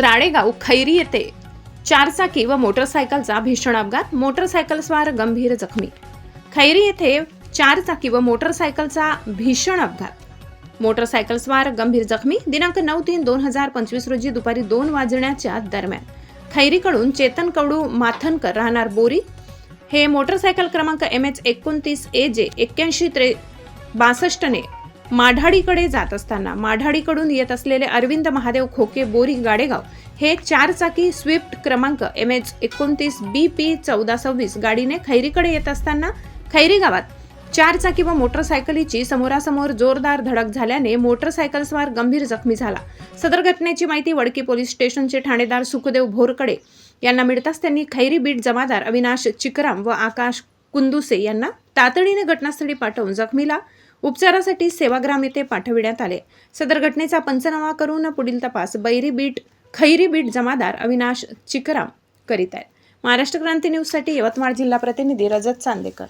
राळेगाव खैरी येथे चारचाकी व मोटरसायकलचा भीषण अपघात. मोटरसायकलस्वार गंभीर जखमी. खैरी येथे चारचाकी व मोटरसायकलचा भीषण अपघात. मोटरसायकलस्वार गंभीर जखमी. दिनांक नऊ तीन दोन हजार पंचवीस रोजी दुपारी दोन वाजण्याच्या दरम्यान खैरीकडून चेतन कडू माथनकर राहणार बोरी हे मोटरसायकल क्रमांक एम एच एकोणतीस ए जे एक्क्याऐंशी त्रे बासष्टने माढाडीकडे जात असताना माढाडीकडून येत असलेले अरविंद महादेव खोके बोरी गाडेगाव हे चारचाकी स्विफ्ट क्रमांक एम एच एकोणतीस बी पी चौदा सव्वीस गाडीने खैरीकडे येत असताना खैरी गावात चारचाकी व मोटरसायकलीची समोरासमोर जोरदार धडक झाल्याने मोटरसायकलस्वार गंभीर जखमी झाला. सदर घटनेची माहिती वडकी पोलीस स्टेशनचे ठाणेदार सुखदेव भोरकडे यांना मिळताच त्यांनी खैरी बीट जमादार अविनाश चिकराम व आकाश कुंदुसे यांना तातडीने घटनास्थळी पाठवून जखमीला उपचारासाठी सेवाग्राम येथे पाठविण्यात आले. सदर घटनेचा पंचनामा करून पुढील तपास बैरी बीट खैरी बीट जमादार अविनाश चिकराम करीत आहेत. महाराष्ट्र क्रांती न्यूजसाठी यवतमाळ जिल्हा प्रतिनिधी रजत चांदेकर.